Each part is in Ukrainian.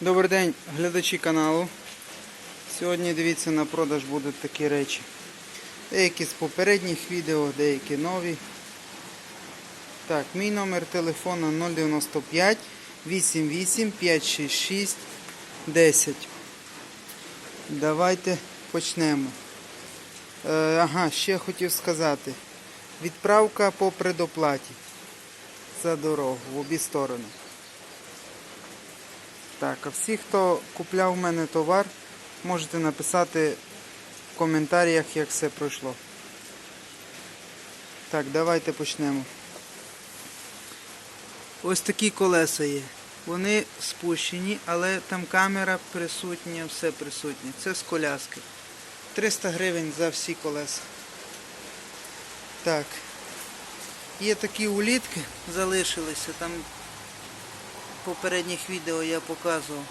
Добрий день, глядачі каналу. Сьогодні дивіться на продаж будуть такі речі. Деякі з попередніх відео, деякі нові. Так, мій номер телефону 095 88 566 10. Давайте почнемо. Е, ага, ще хотів сказати. Відправка по предоплаті за дорогу в обі сторони. Так, а всі, хто купляв у мене товар, можете написати в коментарях, як все пройшло. Так, давайте почнемо. Ось такі колеса є. Вони спущені, але там камера присутня, все присутнє. Це з коляски. 300 гривень за всі колеса. Так. Є такі улітки, залишилися. Там попередніх відео я показував.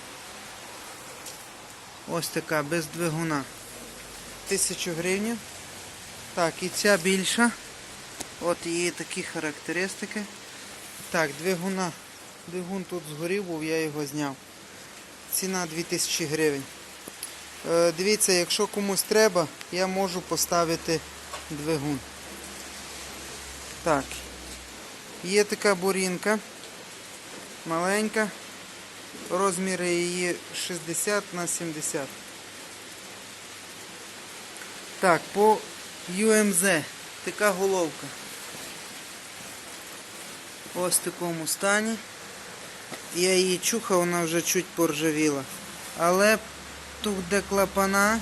Ось така, без двигуна. Тисячу гривень. Так, і ця більша. От її такі характеристики. Так, двигуна. Двигун тут згорів, був, я його зняв. Ціна 2000 гривень. Е, дивіться, якщо комусь треба, я можу поставити двигун. Так. Є така бурінка. Маленька. Розміри її 60 на 70. Так, по UMZ. Така головка. Ось в такому стані. Я її чухав, вона вже чуть поржавіла. Але тут, де клапана,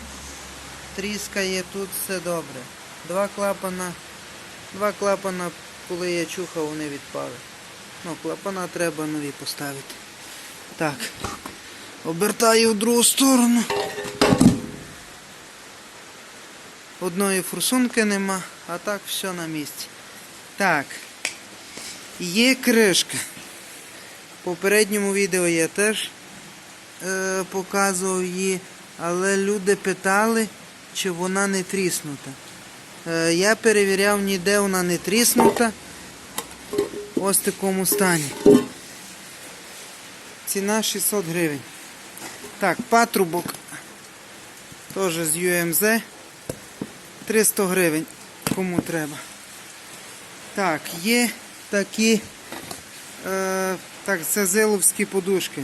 тріскає, тут все добре. Два клапана, два клапана, коли я чухав, вони відпали. Ну, клапана треба нові поставити. Так. Обертаю в другу сторону. Одної форсунки нема, а так все на місці. Так. Є кришка. В попередньому відео я теж е, показував її, але люди питали, чи вона не тріснута. Е, я перевіряв, ніде вона не тріснута. Ось такому стані. Ціна 600 гривень. Так, патрубок теж з UMZ. 300 гривень, кому треба. Так, є такі е, так, це зиловські подушки.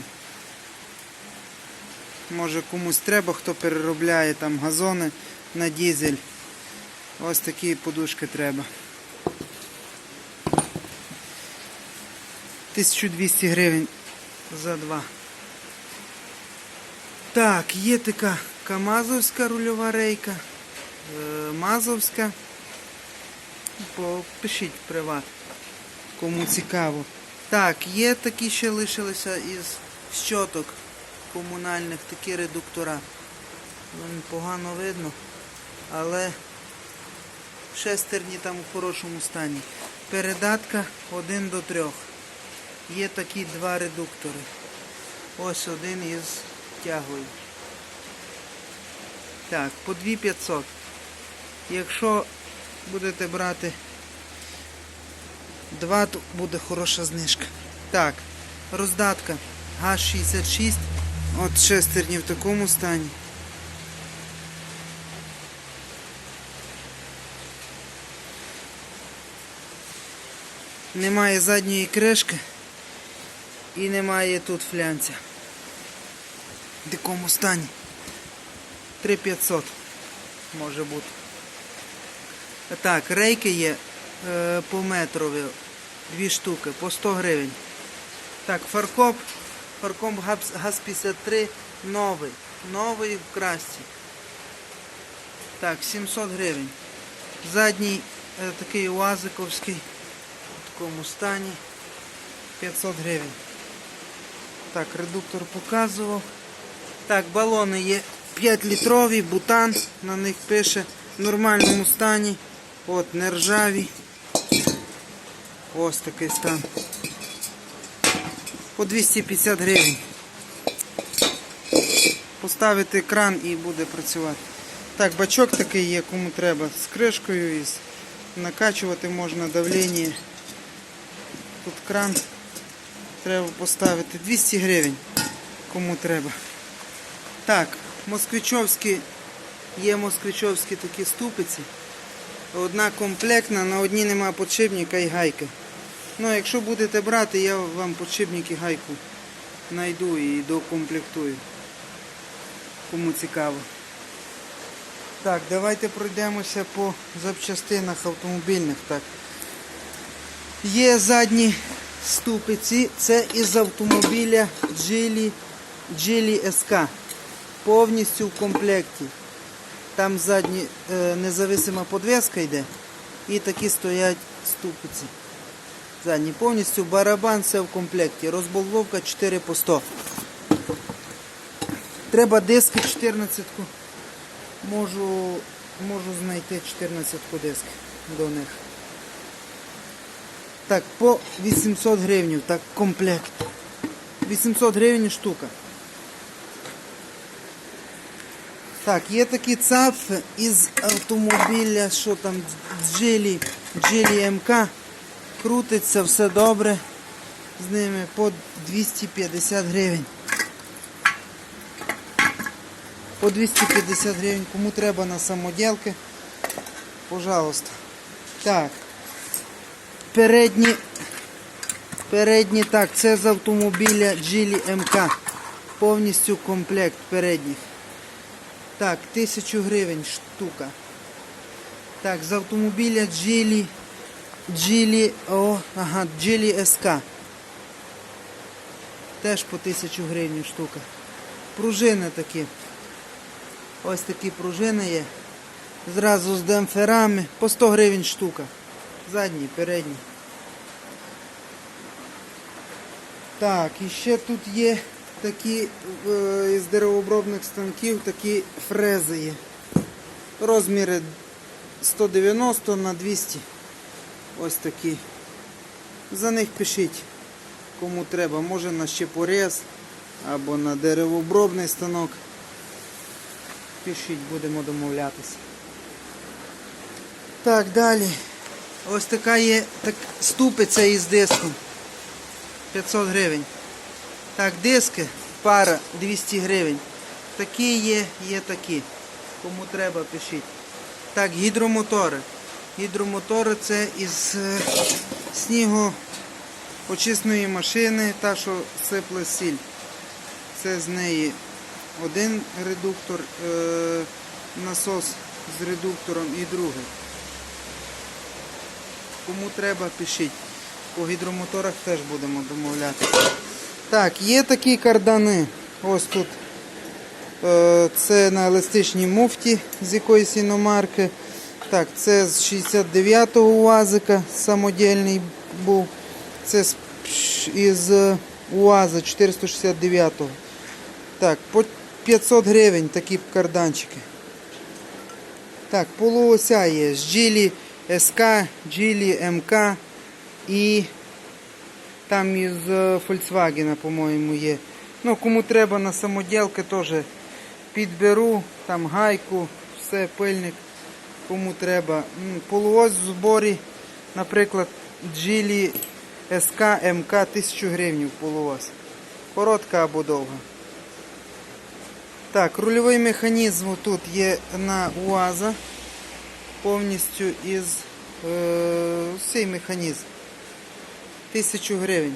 Може комусь треба, хто переробляє там газони на дізель. Ось такі подушки треба. 1200 гривень за два. Так, є така Камазовська рульова рейка, е, Мазовська. Пишіть приват, кому цікаво. Так, є такі ще лишилися із щоток комунальних, такі редуктора. Вони погано видно, але шестерні там у хорошому стані. Передатка 1 до 3. Є такі два редуктори. Ось один із тягою. Так, по 2500. Якщо будете брати два, то буде хороша знижка. Так, роздатка ГАЗ-66. От шестерні в такому стані. Немає задньої кришки і немає тут флянця. В такому стані. 3500 може бути. Так, рейки є е, по метрові. Дві штуки по 100 гривень. Так, фаркоп. Фаркоп ГАЗ- ГАЗ-53 новий. Новий в красці. Так, 700 гривень. Задній е, такий уазиковський в такому стані. 500 гривень. Так, редуктор показував. Так, балони є 5 літрові, бутан, на них пише в нормальному стані. От, не. Ось такий стан. По 250 гривень. Поставити кран і буде працювати. Так, бачок такий є, кому треба, з кришкою і накачувати можна давлення. Тут кран треба поставити 200 гривень. Кому треба. Так, москвичовські, є москвичовські такі ступиці. Одна комплектна, на одній нема подшипника і гайки. Ну, якщо будете брати, я вам подшипник і гайку знайду і докомплектую. Кому цікаво. Так, давайте пройдемося по запчастинах автомобільних. Так. Є задні ступиці, це із автомобіля Geely, Geely SK. Повністю в комплекті. Там задні е, независима подвеска йде. І такі стоять ступиці. Задні повністю барабан все в комплекті. Розболвовка 4 по 100. Треба диски 14. Можу, можу знайти 14 диски до них. Так, по 800 гривень, так, комплект. 800 гривень штука. Так, є такі цапфи із автомобіля, що там, Джилі, Джилі МК. Крутиться, все добре. З ними по 250 гривень. По 250 гривень. Кому треба на самоділки, пожалуйста. Так. Передні. Передні, так, це з автомобіля Geely МК. Повністю комплект передніх. Так, 1000 гривень штука. Так, з автомобіля Geely. Geely, о, ага, Geely SK. Теж по 1000 гривень штука. Пружини такі. Ось такі пружини є. Зразу з демпферами. По 100 гривень штука. Задні, передні. Так, і ще тут є такі е, із деревообробних станків такі фрези є. Розміри 190 на 200. Ось такі. За них пишіть, кому треба. Може на щепорез або на деревообробний станок. Пишіть, будемо домовлятися. Так, далі. Ось така є так, ступиця із диском. 500 гривень. Так, диски, пара 200 гривень. Такі є, є такі. Кому треба, пишіть. Так, гідромотори. Гідромотори це із е, снігу очисної машини, та що сипле сіль. Це з неї один редуктор, е, насос з редуктором і другий. Кому треба, пишіть. По гідромоторах теж будемо домовлятися. Так, є такі кардани. Ось тут. Е, Це на еластичній муфті з якоїсь іномарки. Так, це з 69-го УАЗика самодільний був. Це із УАЗа 469-го. Так, по 500 гривень такі карданчики. Так, полуося є з Geely SK, Geely MK і там із е, Volkswagen, по-моєму, є. Ну, кому треба на самоділки, теж підберу, там гайку, все, пильник, кому треба. Полуось в зборі, наприклад, Geely SK MK 1000 гривень полуось. Коротка або довга. Так, рульовий механізм тут є на УАЗа. Повністю із е, цей механізм. 1000 гривень.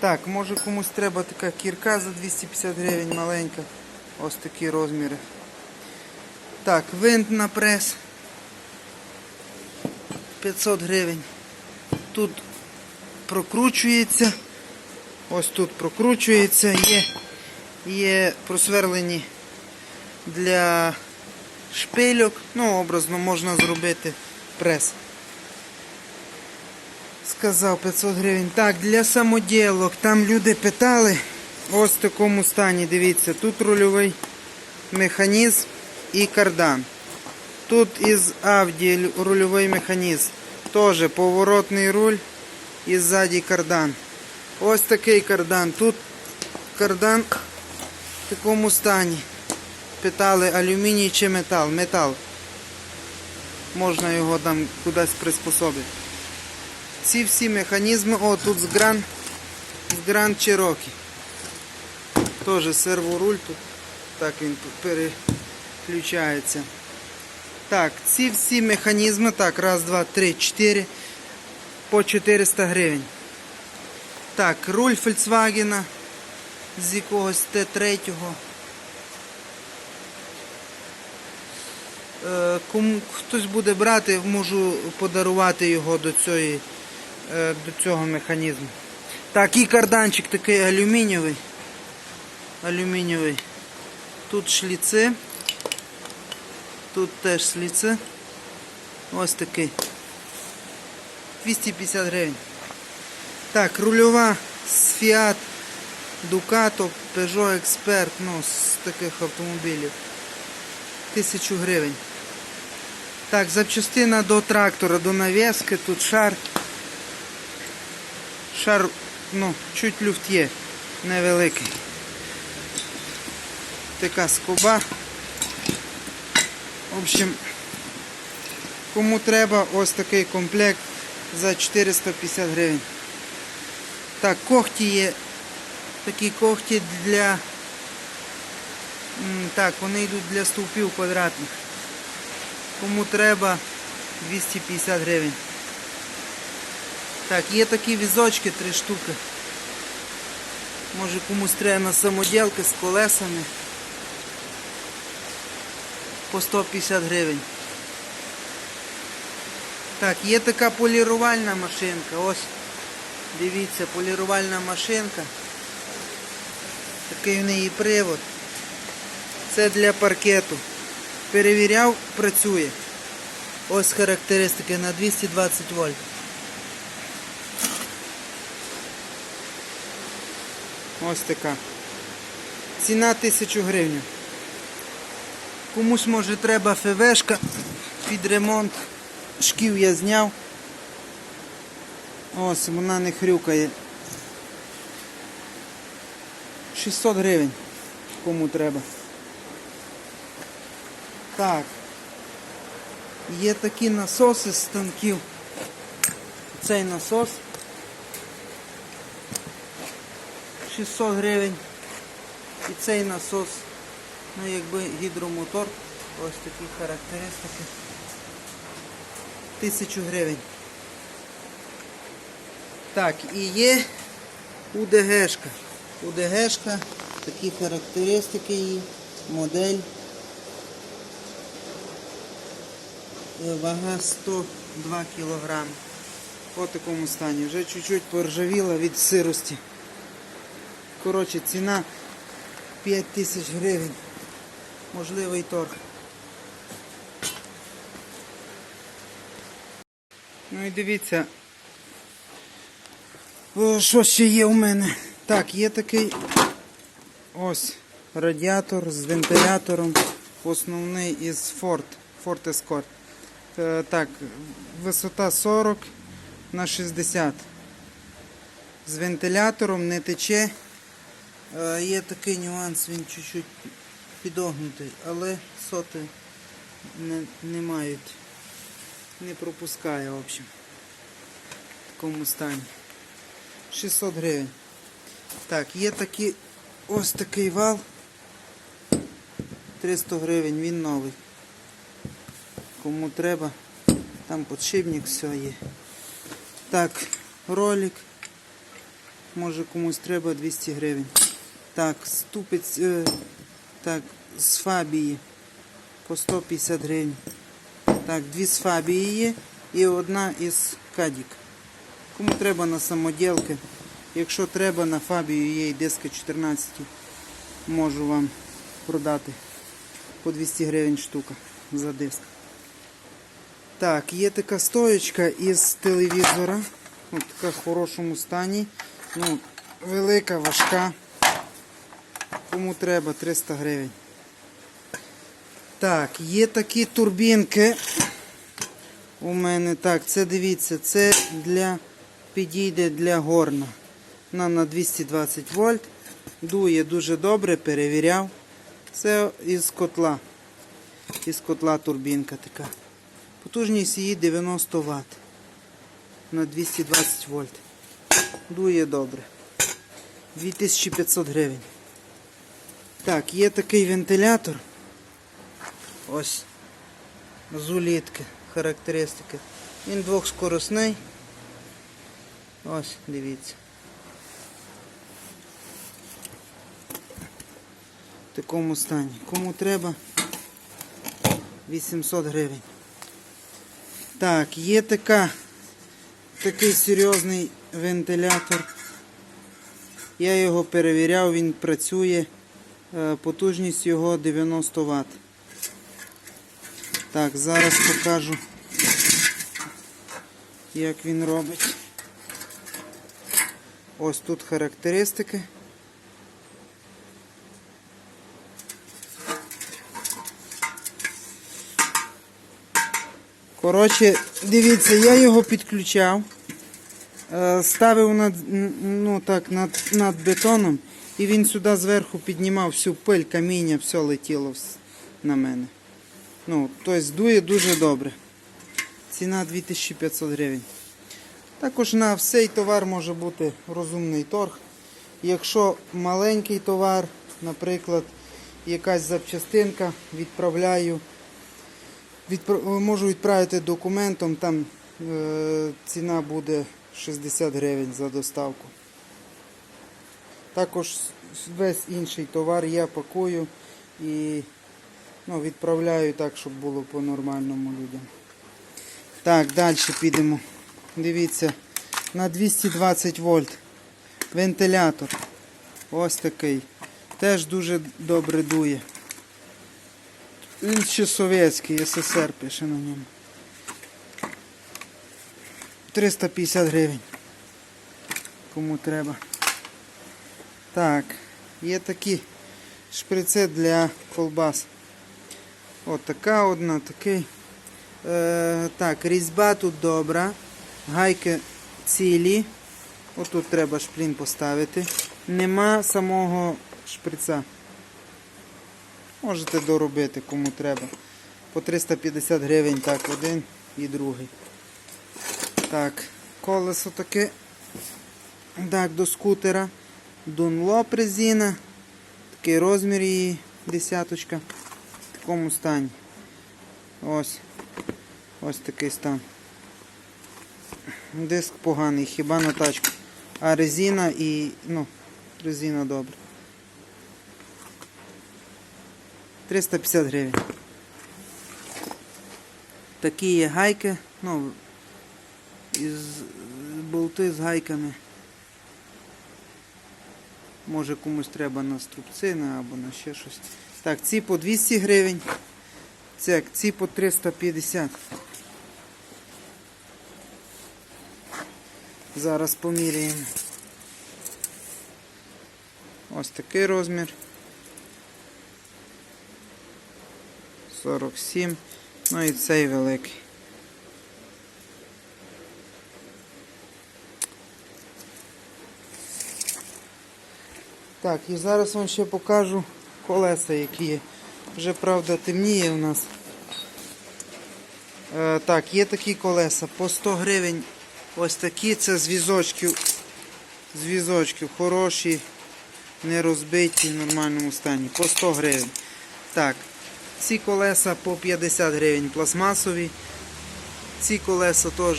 Так, може комусь треба така кірка за 250 гривень маленька. Ось такі розміри. Так, винт на прес. 500 гривень. Тут прокручується. Ось тут прокручується, є, є просверлені для шпильок. Ну, образно можна зробити прес. Сказав 500 гривень. Так, для самоділок. Там люди питали. Ось в такому стані, дивіться, тут рульовий механізм і кардан. Тут із Авді рульовий механізм. Теж поворотний руль і ззаді кардан. Ось такий кардан. Тут кардан в такому стані. Питали алюміній чи метал. Метал. Можна його там кудись приспособити. Ці всі механізми, о, тут з Grand, з Grand Cherokee. Теж серворуль тут. Так він переключається. Так, ці всі механізми, так, раз, два, три, чотири, по 400 гривень. Так, руль Volkswagen з якогось Т3. Кому хтось буде брати, можу подарувати його до, цієї, е, до цього механізму. Так, і карданчик такий алюмінієвий. Алюмінієвий. Тут шліци. Тут теж шліци. Ось такий. 250 гривень. Так, рульова з Fiat Ducato, Peugeot Expert, ну, з таких автомобілів. 1000 гривень. Так, запчастина до трактора, до навіски, тут шар. Шар, ну, чуть люфт є, невеликий. Така скоба. В общем, кому треба ось такий комплект за 450 гривень. Так, когті є. Такі когті для. Так, вони йдуть для стовпів квадратних. Кому треба 250 гривень. Так, є такі візочки, три штуки. Може комусь треба на самоділки з колесами. По 150 гривень. Так, є така полірувальна машинка. Ось, дивіться, полірувальна машинка. Такий в неї привод. Це для паркету. Перевіряв, працює. Ось характеристики на 220 вольт. Ось така. Ціна 1000 гривень. Комусь може треба ФВшка під ремонт. Шків я зняв. Ось вона не хрюкає. 600 гривень. Кому треба. Так. Є такі насоси з станків. Цей насос. 600 гривень. І цей насос, ну якби гідромотор. Ось такі характеристики. 1000 гривень. Так, і є УДГшка. УДГшка, такі характеристики її, модель. Е, Вага 102 кг. По такому стані. Вже чуть-чуть поржавіла від сирості. Коротше, ціна 5 тисяч гривень. Можливий торг. Ну і дивіться, о, що ще є у мене. Так, є такий ось радіатор з вентилятором. Основний із Ford. Ford Escort. Е, Так, висота 40 на 60. З вентилятором не тече. Е, Є такий нюанс, він чуть-чуть підогнутий, але соти не, не мають, не пропускає, в общем, в такому стані. 600 гривень. Так, є такі, ось такий вал. 300 гривень, він новий. Кому треба, там подшипник, все є. Так, ролик. Може комусь треба 200 гривень. Так, ступець, е, так, з фабії по 150 гривень. Так, дві з фабії є і одна із кадік. Кому треба на самоділки. Якщо треба на фабію є і диски 14, можу вам продати по 200 гривень штука за диск. Так, є така стоєчка із телевізора. Ось така в хорошому стані. Ну, велика, важка. Кому треба 300 гривень. Так, є такі турбінки. У мене так, це дивіться, це для підійде для горна. Вона на 220 вольт. Дує дуже добре, перевіряв. Це із котла. Із котла турбінка така. Потужність її 90 Вт на 220 вольт. Дує добре. 2500 гривень. Так, є такий вентилятор. Ось з улітки, характеристики. Він двохскоросний. Ось, дивіться. В такому стані. Кому треба 800 гривень. Так, є така, такий серйозний вентилятор. Я його перевіряв, він працює. Е, Потужність його 90 Вт. Так, зараз покажу, як він робить. Ось тут характеристики. Коротше, дивіться, я його підключав, е, ставив над, ну, так, над, над бетоном, і він сюди зверху піднімав всю пиль, каміння, все летіло на мене. Ну, тобто дує дуже добре. Ціна 2500 гривень. Також на цей товар може бути розумний торг. Якщо маленький товар, наприклад, якась запчастинка, відправляю. Відпра- Можу відправити документом, там е, ціна буде 60 гривень за доставку. Також весь інший товар я пакую і ну, відправляю так, щоб було по-нормальному людям. Так, далі підемо. Дивіться, на 220 вольт. Вентилятор. Ось такий. Теж дуже добре дує. Він ще совєтський, СССР пише на ньому. 350 гривень. Кому треба. Так, є такі шприци для колбас. От така одна, такий. Е, так, різьба тут добра. Гайки цілі. Отут треба шплін поставити. Нема самого шприца. Можете доробити кому треба. По 350 гривень так один і другий. Так, колесо таке. Так, до скутера. Dunlop резина. Такий розмір її десяточка. В такому стані. Ось. Ось такий стан. Диск поганий, хіба на тачку. А резина і. ну, резина добра. 350 гривень. Такі є гайки, ну, із болти з гайками. Може комусь треба на струбцини або на ще щось. Так, ці по 200 гривень. Це, ці по 350. Зараз поміряємо. Ось такий розмір. 47. Ну і цей великий. Так, і зараз вам ще покажу колеса, які є. Вже правда темніє у нас. Е, так, є такі колеса по 100 гривень. Ось такі, це з візочків. З візочків хороші, не розбиті, в нормальному стані. По 100 гривень. Так, ці колеса по 50 гривень пластмасові. Ці колеса теж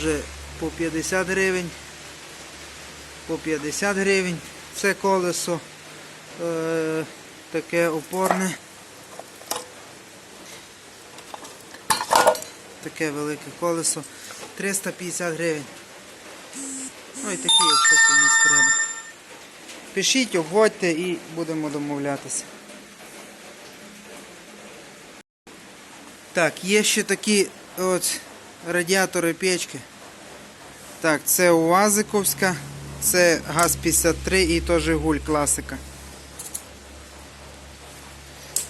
по 50 гривень. По 50 гривень. Це колесо е, таке опорне. Таке велике колесо. 350 гривень. Ну і такі, якщо комусь треба. Пишіть, обводьте і будемо домовлятися. Так, є ще такі от радіатори печки. Так, це УАЗиковська, це ГАЗ-53 і теж гуль класика.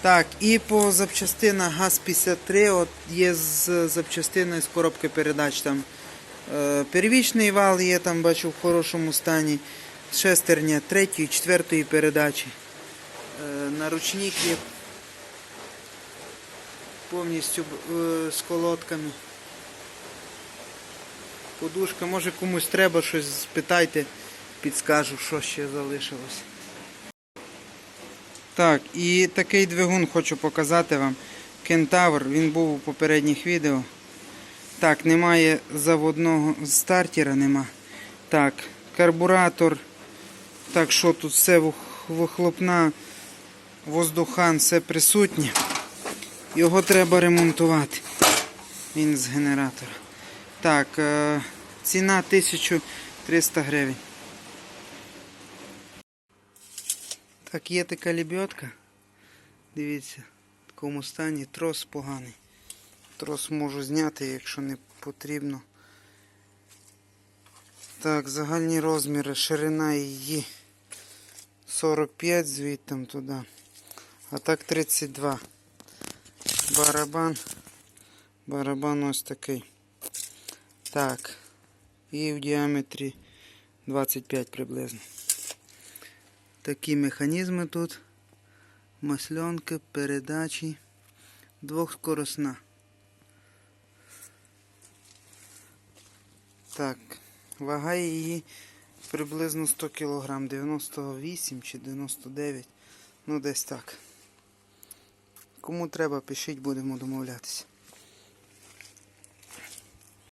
Так, і по запчастинах ГАЗ-53 от є з запчастиною з коробки передач там. Е, первічний вал є там, бачу, в хорошому стані. Шестерня третьої, четвертої передачі. Е, наручник є повністю е, з колодками. Подушка, може комусь треба щось спитайте, підскажу, що ще залишилось. Так, і такий двигун хочу показати вам. Кентавр, він був у попередніх відео. Так, немає заводного стартера, нема. Так, карбуратор. Так, що тут все вих- вихлопна, воздухан, все присутнє. Його треба ремонтувати. Він з генератора. Так, е, ціна 1300 гривень. Так, є така лебедка. Дивіться, в такому стані трос поганий. Трос можу зняти, якщо не потрібно. Так, загальні розміри, ширина її 45 звідтам туди. А так 32. Барабан. Барабан ось такий. Так. І в діаметрі 25 приблизно. Такі механізми тут. Масленки, передачі. Двохскоросна. Так, вага її приблизно 100 кг, 98 чи 99, ну десь так. Кому треба, пишіть, будемо домовлятися.